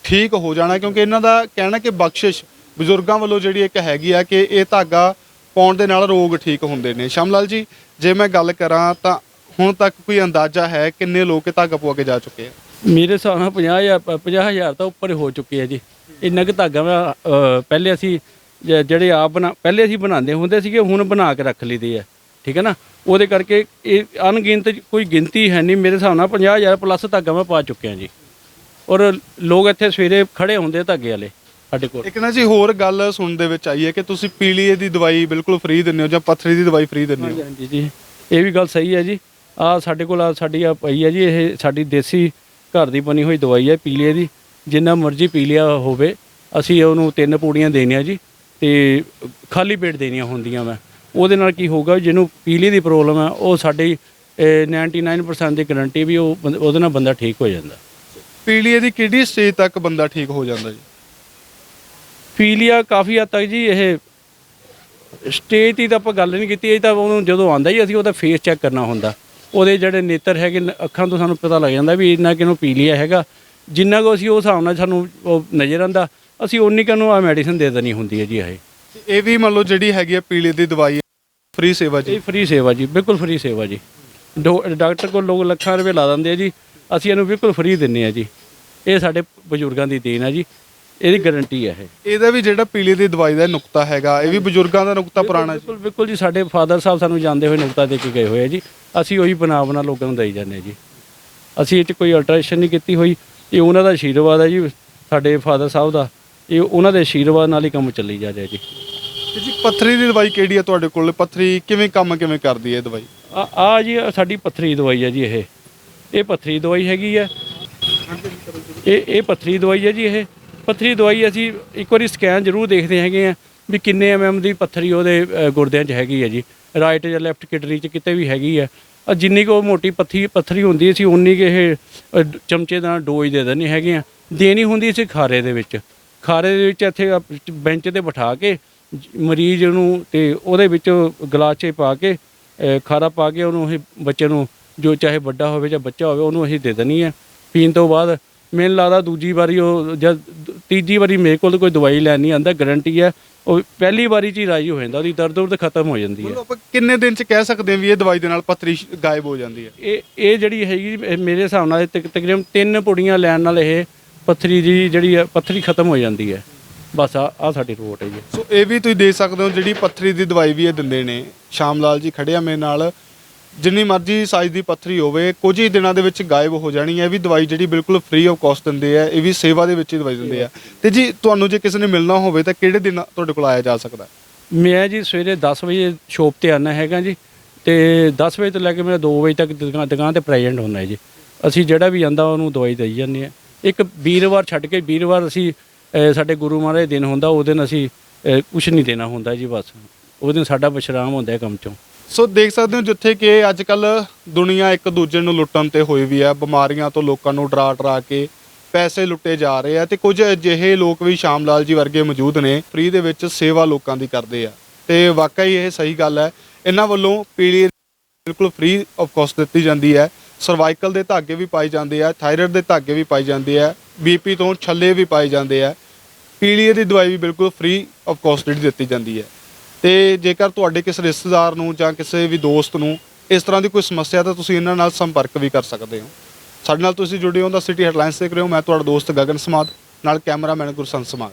ਠੀਕ ਹੋ ਜਾਣਾ ਕਿਉਂਕਿ ਇਹਨਾਂ ਦਾ ਕਹਿਣਾ ਕਿ ਬਖਸ਼ਿਸ਼ ਬਜ਼ੁਰਗਾਂ ਵੱਲੋਂ ਜਿਹੜੀ ਇੱਕ ਹੈਗੀ ਆ ਕਿ ਇਹ ਧਾਗਾ ਪਾਉਣ ਦੇ ਨਾਲ ਰੋਗ ਠੀਕ ਹੁੰਦੇ ਨੇ। ਸ਼ਾਮ ਲਾਲ ਜੀ, ਜੇ ਮੈਂ ਗੱਲ ਕਰਾਂ ਤਾਂ ਹੁਣ ਤੱਕ ਕੋਈ ਅੰਦਾਜ਼ਾ ਹੈ ਕਿੰਨੇ ਲੋਕ ਇਹ ਧਾਗਾ ਪਵਾ ਕੇ ਜਾ ਚੁੱਕੇ ਆ? ਮੇਰੇ ਹਿਸਾਬ ਨਾਲ 50000 50000 ਤਾਂ ਉੱਪਰ ਹੋ ਚੁੱਕੇ ਆ ਜੀ। ਇੰਨਾ ਕੁ ਧਾਗਾ ਮੈਂ ਪਹਿਲੇ ਅਸੀਂ ਜਿਹੜੇ ਆਪ ਬਣਾ, ਪਹਿਲੇ ਅਸੀਂ ਬਣਾਉਂਦੇ ਹੁੰਦੇ ਸੀਗੇ, ਹੁਣ ਬਣਾ ਕੇ ਰੱਖ ਲਈਦੇ ਆ। ਠੀਕ ਹੈ ਨਾ? ਉਹਦੇ ਕਰਕੇ ਇਹ ਅਣਗਿਣਤ ਕੋਈ ਗਿਣਤੀ ਹੈ ਨਹੀਂ। ਮੇਰੇ ਹਿਸਾਬ ਨਾਲ 50000 ਪਲੱਸ ਧਾਗਾ ਮੈਂ ਪਾ ਚੁੱਕਿਆ ਜੀ। ਔਰ ਲੋਕ ਇੱਥੇ ਸਵੇਰੇ ਖੜੇ ਹੁੰਦੇ ਧਾਗੇ ਵਾਲੇ ਸਾਡੇ ਕੋਲ। ਇੱਕ ਨਾ ਜੀ ਹੋਰ ਗੱਲ ਸੁਣਨ ਦੇ ਵਿੱਚ ਆਈ ਹੈ ਕਿ ਤੁਸੀਂ ਪੀਲੀਏ ਦੀ ਦਵਾਈ ਬਿਲਕੁਲ ਫ੍ਰੀ ਦਿੰਦੇ ਹੋ ਜਾਂ ਪੱਥਰੀ ਦੀ ਦਵਾਈ ਫ੍ਰੀ ਦਿੰਦੇ ਹੋ? ਹਾਂਜੀ ਜੀ। ਇਹ ਵੀ ਗੱਲ ਸਹੀ ਹੈ ਜੀ। ਆ ਸਾਡੇ ਕੋਲ ਆ ਸਾਡੀ ਆ ਪਈ ਹੈ ਜੀ ਇਹ ਸਾਡੀ ਦੇਸੀ ਘਰ ਦੀ ਬਣੀ ਹੋਈ ਦਵਾਈ ਹੈ ਪੀਲੀਏ ਦੀ। ਜਿੰਨਾ ਮਰਜ਼ੀ ਪੀਲੀਆ ਹੋਵੇ ਅਸੀਂ ਉਹਨੂੰ ਤਿੰਨ ਪੂੜੀਆਂ ਦੇਣੀਆਂ ਜੀ ਤੇ ਖਾਲੀ ਪੇਟ ਦੇਣੀਆਂ ਹੁੰਦੀਆਂ ਮੈਂ ਉਹਦੇ ਨਾਲ ਕੀ ਹੋਊਗਾ ਜਿਹਨੂੰ ਪੀਲੀ ਦੀ ਪ੍ਰੋਬਲਮ ਹੈ ਉਹ ਸਾਡੀ ਅਹ, 99% ਦੀ ਗਾਰੰਟੀ ਵੀ ਉਹ ਉਹਦੇ ਨਾਲ ਬੰਦਾ ਠੀਕ ਹੋ ਜਾਂਦਾ। ਪੀਲੀਏ ਦੀ ਕਿਹੜੀ ਸਟੇਜ ਤੱਕ ਬੰਦਾ ਠੀਕ ਹੋ ਜਾਂਦਾ ਜੀ? ਪੀਲੀਆ ਕਾਫੀ ਹੱਦ ਤੱਕ ਜੀ ਇਹ ਸਟੇਜ ਦੀ ਤਾਂ ਆਪਾਂ ਗੱਲ ਨਹੀਂ ਕੀਤੀ ਇਹ ਤਾਂ ਉਹਨੂੰ ਜਦੋਂ ਆਂਦਾ ਹੀ ਅਸੀਂ ਉਹਦਾ ਫੇਸ ਚੈੱਕ ਕਰਨਾ ਹੁੰਦਾ। ਉਹਦੇ ਜਿਹੜੇ ਨੇਤਰ ਹੈਗੇ ਅੱਖਾਂ ਤੋਂ ਸਾਨੂੰ ਪਤਾ ਲੱਗ ਜਾਂਦਾ ਵੀ ਇੰਨਾ ਕਿਨੂੰ ਪੀਲੀਆ ਹੈਗਾ। ਜਿੰਨਾ ਕੋ ਅਸੀਂ ਉਸ ਹਿਸਾਬ ਨਾਲ ਸਾਨੂੰ ਉਹ ਨਜ਼ਰ ਆਂਦਾ ਅਸੀਂ ਉਨੀ ਕੁ ਨੂੰ ਆ ਮੈਡੀਸਿਨ ਦੇ ਦੇਣੀ ਹੁੰਦੀ ਹੈ ਜੀ ਇਹ। ਇਹ ਵੀ ਮੰਨ ਲਓ ਜਿਹੜੀ ਹੈਗੀ ਹੈ ਪੀਲੀਏ ਦੀ ਦਵਾਈ ਫ੍ਰੀ ਸੇਵਾ ਜੀ। ਇਹ ਫ੍ਰੀ ਸੇਵਾ ਜੀ ਬਿਲਕੁਲ ਫ੍ਰੀ ਸੇਵਾ ਜੀ। ਡੋ- ਡਾਕਟਰ ਕੋਲ ਲੋਕ ਲੱਖਾਂ ਰੁਪਏ ਲਾ ਦਿੰਦੇ ਆ ਜੀ ਅਸੀਂ ਇਹਨੂੰ ਬਿਲਕੁਲ ਫ੍ਰੀ ਦਿੰਨੇ ਆ ਜੀ। ਇਹ ਸਾਡੇ ਬਜ਼ੁਰਗਾਂ ਦੀ ਦੇਣ ਆ ਜੀ। ਇਹਦੀ ਗਾਰੰਟੀ ਹੈ ਇਹ। ਇਹਦਾ ਵੀ ਜਿਹੜਾ ਪੀਲੀਏ ਦੀ ਦਵਾਈ ਦਾ ਨੁਕਤਾ ਹੈਗਾ ਇਹ ਵੀ ਬਜ਼ੁਰਗਾਂ ਦਾ ਨੁਕਤਾ ਪੁਰਾਣਾ ਬਿਲਕੁਲ ਬਿਲਕੁਲ ਜੀ ਸਾਡੇ ਫਾਦਰ ਸਾਹਿਬ ਸਾਨੂੰ ਜਾਣਦੇ ਹੋਏ ਨੁਕਤਾ ਦੇ ਕੇ ਗਏ ਹੋਏ ਆ ਜੀ। ਅਸੀਂ ਉਹੀ ਬਣਾ ਬਣਾ ਲੋਕਾਂ ਨੂੰ ਦੇਈ ਜਾਂਦੇ ਹਾਂ ਜੀ। ਅਸੀਂ ਇਹ 'ਚ ਕੋਈ ਅਲਟਰੇਸ਼ਨ ਨਹੀਂ ਕੀਤੀ ਹੋਈ। ਇਹ ਉਹਨਾਂ ਦਾ ਆਸ਼ੀਰਵਾਦ ਹੈ ਜੀ ਸਾਡੇ ਫਾਦਰ ਸਾਹਿਬ ਦਾ। ਇਹ ਉਹਨਾਂ ਦੇ ਆਸ਼ੀਰਵਾਦ ਨਾਲ ਹੀ ਕੰਮ ਚੱਲੀ ਜਾ ਰਿਹਾ ਜੀ। ਤੇ ਜੀ ਪੱਥਰੀ ਦੀ ਦਵਾਈ ਕਿਹੜੀ ਹੈ ਤੁਹਾਡੇ ਕੋਲ? ਪੱਥਰੀ ਕਿਵੇਂ ਕੰਮ ਕਿਵੇਂ ਕਰਦੀ ਹੈ ਇਹ ਦਵਾਈ? ਆ ਆ ਜੀ ਆਹ ਸਾਡੀ ਪੱਥਰੀ ਦਵਾਈ ਹੈ ਜੀ ਇਹ। ਇਹ ਪੱਥਰੀ ਦਵਾਈ ਹੈਗੀ ਹੈ ਇਹ ਇਹ ਪੱਥਰੀ ਦਵਾਈ ਹੈ ਜੀ ਇਹ। ਪੱਥਰੀ ਦਵਾਈ ਅਸੀਂ ਇੱਕ ਵਾਰੀ ਸਕੈਨ ਜ਼ਰੂਰ ਦੇਖਦੇ ਹੈਗੇ ਆ ਵੀ ਕਿੰਨੇ ਐਮਐਮ ਦੀ ਪੱਥਰੀ ਉਹਦੇ ਗੁਰਦਿਆਂ 'ਚ ਹੈਗੀ ਹੈ ਜੀ। ਰਾਈਟ ਜਾਂ ਲੈਫਟ ਕਿਡਨੀ 'ਚ ਕਿਤੇ ਵੀ ਹੈਗੀ ਹੈ। ਆ ਜਿੰਨੀ ਕੋ ਮੋਟੀ ਪੱਥਰੀ ਪੱਥਰੀ ਹੁੰਦੀ ਸੀ, ਉਨੀ ਕੁ ਇਹ ਚਮਚੇ ਦਾ ਡੋਜ਼ ਦੇ ਦਿੰਦੇ ਹੈਗੇ ਆ ਦੇਣੀ ਹੁੰਦੀ ਸੀ ਖਾਰੇ ਦੇ ਵਿੱਚ। ਖਾਰੇ ਦੇ ਵਿੱਚ ਇੱਥੇ ਬੈਂਚ ਤੇ ਬਿਠਾ ਕੇ ਮਰੀਜ਼ ਨੂੰ ਤੇ ਉਹਦੇ ਵਿੱਚ ਗਲਾਸ 'ਚ ਪਾ ਕੇ ਖਾਰਾ ਪਾ ਕੇ ਉਹਨੂੰ ਇਹ ਬੱਚੇ ਨੂੰ ਜੋ ਚਾਹੇ ਵੱਡਾ ਹੋਵੇ ਜਾਂ ਬੱਚਾ ਹੋਵੇ ਉਹਨੂੰ ਅਸੀਂ ਦੇ ਦੇਣੀ ਹੈ। ਪੀਣ ਤੋਂ ਬਾਅਦ ਮੈਨੂੰ ਲੱਗਦਾ ਦੂਜੀ ਵਾਰੀ ਉਹ ਜਦ ਤੀਜੀ ਵਾਰੀ ਮੇਰੇ ਕੋਲ ਕੋਈ ਦਵਾਈ ਲੈਣ ਨਹੀਂ ਆਂਦਾ ਗਾਰੰਟੀ ਹੈ ਉਹ ਪਹਿਲੀ ਵਾਰੀ 'ਚ ਹੀ ਰਾਜੀ ਹੋ ਜਾਂਦਾ ਉਹਦੀ ਦਰਦ ਉਰਦ ਖਤਮ ਹੋ ਜਾਂਦੀ ਹੈ। ਮਤਲਬ ਆਪਾਂ ਕਿੰਨੇ ਦਿਨ ਚ ਕਹਿ ਸਕਦੇ ਹਾਂ ਵੀ ਇਹ ਦਵਾਈ ਦੇ ਨਾਲ ਪੱਥਰੀ ਸ਼- ਗਾਇਬ ਹੋ ਜਾਂਦੀ ਹੈ? ਇਹ ਇਹ ਜਿਹੜੀ ਹੈਗੀ ਇਹ ਮੇਰੇ ਹਿਸਾਬ ਨਾਲ ਤਕ- ਤਕਰੀਬਨ ਤਿੰਨ ਪੁੜੀਆਂ ਲੈਣ ਨਾਲ ਇਹ ਪੱਥਰੀ ਦੀ ਜਿਹੜੀ ਹੈ ਪੱਥਰੀ ਖਤਮ ਹੋ ਜਾਂਦੀ ਹੈ। ਬਸ ਆ ਆ ਸਾਡੀ ਰਿਪੋਰਟ ਹੈ ਜੀ। ਸੋ ਇਹ ਵੀ ਤੁਸੀਂ ਦੇਖ ਸਕਦੇ ਹੋ ਜਿਹੜੀ ਪੱਥਰੀ ਦੀ ਦਵਾਈ ਵੀ ਇਹ ਦਿੰਦੇ ਨੇ। ਸ਼ਾਮ ਲਾਲ ਜੀ ਖੜਿਆ ਮੇਰੇ ਨਾਲ। ਜਿੰਨੀ ਮਰਜ਼ੀ ਸਾਈਜ਼ ਦੀ ਪੱਥਰੀ ਹੋਵੇ, ਕੁਝ ਹੀ ਦਿਨਾਂ ਦੇ ਵਿੱਚ ਗਾਇਬ ਹੋ ਜਾਣੀ ਹੈ। ਇਹ ਵੀ ਦਵਾਈ ਜਿਹੜੀ ਬਿਲਕੁਲ ਫ੍ਰੀ ਆਫ ਕਾਸਟ ਦਿੰਦੇ ਆ ਇਹ ਵੀ ਸੇਵਾ ਦੇ ਵਿੱਚ ਹੀ ਦਵਾਈ ਦਿੰਦੇ ਆ ਤੇ ਜੀ, ਤੁਹਾਨੂੰ ਜੇ ਕਿਸੇ ਨੇ ਮਿਲਣਾ ਹੋਵੇ, ਤਾਂ ਕਿਹੜੇ ਦਿਨ ਤੁਹਾਡੇ ਕੋਲ ਆਇਆ ਜਾ ਸਕਦਾ ਮੈਂ ਜੀ ਸਵੇਰੇ 10 ਵਜੇ ਸ਼ੋਪ ਤੇ ਆਨਾ ਹੈਗਾ ਜੀ, ਤੇ 10 ਵਜੇ ਤੋਂ ਲੈ ਕੇ ਮੇਰਾ 2 ਵਜੇ ਤੱਕ ਦੁਕਾਨ ਦੁਕਾਨ ਤੇ ਪ੍ਰੈਜ਼ੈਂਟ ਹੁੰਦਾ ਹੈ ਜੀ। ਅਸੀਂ ਜਿਹੜਾ ਵੀ ਆਂਦਾ ਉਹਨੂੰ ਦਵਾਈ ਦੇਈ ਜਾਂਦੇ ਆ ਇੱਕ ਵੀਰਵਾਰ ਛੱਡ ਕੇ ਵੀਰਵਾਰ ਅਸੀਂ ਸਾਡੇ ਗੁਰੂ ਮਹਾਰਾਜ ਦਿਨ ਹੁੰਦਾ, ਉਹ ਦਿਨ ਅਸੀਂ ਕੁਝ ਨਹੀਂ ਦੇਣਾ ਹੁੰਦਾ ਜੀ ਬਸ। ਉਹ ਦਿਨ ਸਾਡਾ ਵਿਸ਼ਰਾਮ ਹੁੰਦਾ ਹੈ ਕੰਮ ਚੋਂ। ਸੋ ਦੇਖ ਸਕਦੇ ਹੋ ਜਿੱਥੇ ਕਿ ਅੱਜ ਕੱਲ ਦੁਨੀਆ ਇੱਕ ਦੂਜੇ ਨੂੰ ਲੁੱਟਣ ਤੇ ਹੋਈ ਵੀ ਹੈ। ਬਿਮਾਰੀਆਂ ਤੋਂ ਲੋਕਾਂ ਨੂੰ ਡਰਾ ਡਰਾ ਕੇ ਪੈਸੇ ਲੁੱਟੇ ਜਾ ਰਹੇ ਆ ਤੇ ਕੁਝ ਅਜਿਹੇ ਲੋਕ ਵੀ ਸ਼ਾਮ ਲਾਲ ਜੀ ਵਰਗੇ ਮੌਜੂਦ ਨੇ, ਫ੍ਰੀ ਦੇ ਵਿੱਚ ਸੇਵਾ ਲੋਕਾਂ ਦੀ ਕਰਦੇ ਆ। ਤੇ ਵਾਕਈ ਇਹ ਸਹੀ ਗੱਲ ਹੈ, ਇਹਨਾਂ ਵੱਲੋਂ ਪੀਲੀ ਬਿਲਕੁਲ ਫ੍ਰੀ ਆਫ ਕਾਸਟ ਦਿੱਤੀ ਜਾਂਦੀ ਹੈ। ਸਰਵਾਈਕਲ ਦੇ ਧਾਗੇ ਵੀ ਪਾਏ ਜਾਂਦੇ ਆ, ਥਾਇਰਾਇਡ ਦੇ ਧਾਗੇ ਵੀ ਪਾਏ ਜਾਂਦੇ ਆ ਬੀਪੀ ਤੋਂ ਛੱਲੇ ਵੀ ਪਾਏ ਜਾਂਦੇ ਆ। ਪੀਲੀਏ ਦੀ ਦਵਾਈ ਵੀ ਬਿਲਕੁਲ ਫ੍ਰੀ ਆਫ ਕਾਸਟ ਜਿਹੜੀ ਦਿੱਤੀ ਜਾਂਦੀ ਹੈ। ਤੇ ਜੇਕਰ ਤੁਹਾਡੇ ਕਿਸੇ ਰਿਸ਼ਤੇਦਾਰ ਨੂੰ ਜਾਂ ਕਿਸੇ ਵੀ ਦੋਸਤ ਨੂੰ ਇਸ ਤਰ੍ਹਾਂ ਦੀ ਕੋਈ ਸਮੱਸਿਆ ਤਾਂ ਤੁਸੀਂ ਇਹਨਾਂ ਨਾਲ ਸੰਪਰਕ ਵੀ ਕਰ ਸਕਦੇ ਹੋ। ਸਾਡੇ ਨਾਲ ਤੁਸੀਂ ਜੁੜੇ ਹੋ ਤਾਂ ਸਿਟੀ ਹੈਡਲਾਈਨਸ ਦੇਖ ਰਹੇ ਹੋ। ਮੈਂ ਤੁਹਾਡਾ ਦੋਸਤ ਗਗਨ ਸਮਾਦ, ਨਾਲ ਕੈਮਰਾਮੈਨ ਗੁਰਸੰਤ ਸਮਾਦ।